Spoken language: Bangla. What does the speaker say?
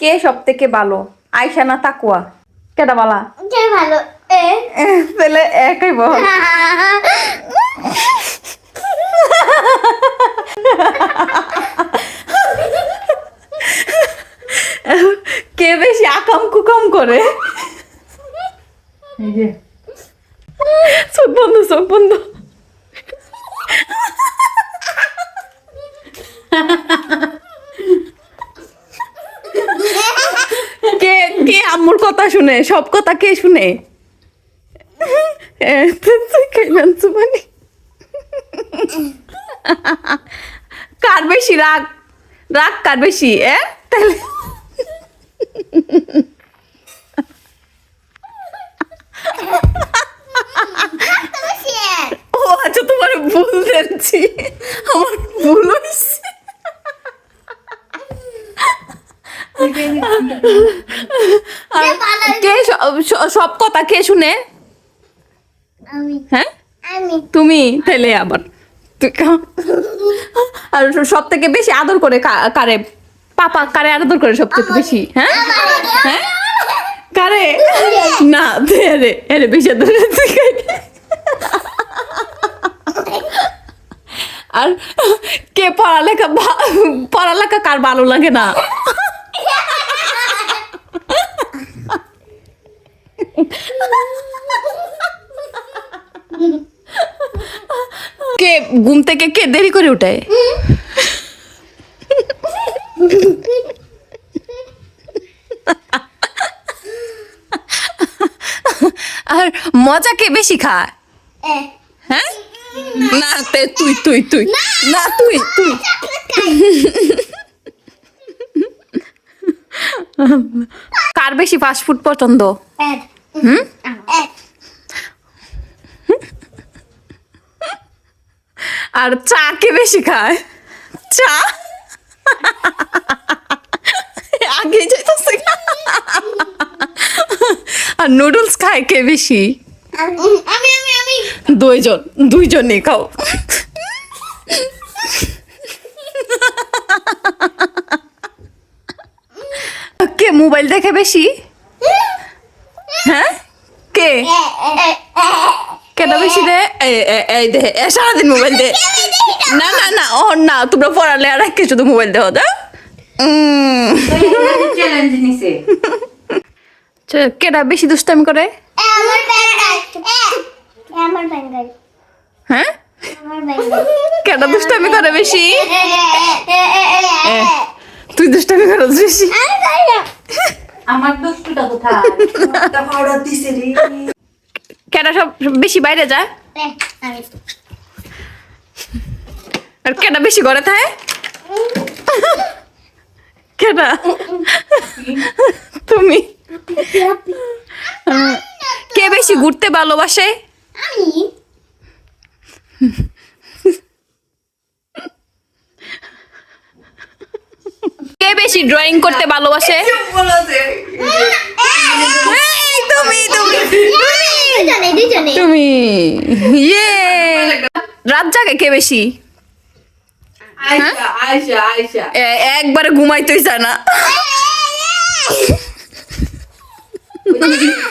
কে সব থেকে ভালো? আয়সা না তাকুয়া? কেটা বালা? কে ভালো? এ? তাহলে একই বল? কে বেশি আকাম কুকাম করে? এই যে। চোখ বন্ধ চোখ বন্ধ। কে কে আম্মুর কথা শুনে সব কথা কে শুনে? কার বেশি রাগ? রাগ কার বেশি এ? তাহলে ও আচ্ছা তোমার ভুল দেখছি আমার ভুল হয়েছে আর কে সব কথা কে শুনে? হ্যাঁ? তুমি তাহলে আবার। আর সব থেকে বেশি আদর করে কারে? পাপা কারে আদর করে সব থেকে বেশি? হ্যাঁ? হ্যাঁ? কারে? না তুই আরে বেশি আদর? আর কে পড়ালেখা পড়ালেখা কার ভালো লাগে না কে ঘুম থেকে কে দেরি করে উঠায়? আর মজা কে বেশি খায়? হ্যাঁ? না তে তুই তুই তুই। না। তুই তুই। কার বেশি ফাস্ট ফুড পছন্দ? হুম? আর চা কে বেশি খায়। চা? আগে যেতেছে আর নুডলস খায় কে বেশি? আমি আমি আমি। দুইজন দুইজনই খাও। কে মোবাইল দেখে বেশি? হ্যাঁ? কে? কেটা বেশি দে? এই দে এ সারাদিন মোবাইল দে। না না না ও না তোমরা পড়ালে আর এক শুধু মোবাইল দেও দা। চ্যালেঞ্জ কেটা বেশি দুষ্টামি করে? হ্যাঁ? কেটা দুষ্টামি করে বেশি? তুই দুষ্টামি করো বেশি? আমার দুষ্টুটা কোথায়? কেটা সব বেশি বাইরে যায়? আর কেটা বেশি ঘরে থাকে? কেটা তুমি? কে বেশি ঘুরতে ভালোবাসে? কে বেশি ড্রয়িং করতে ভালোবাসে? তুমি ইয়ে রাত জাগে কে বেশি? আয়শা আয়শা আয়শা। এ- একবারে ঘুমাইতেই জানা না।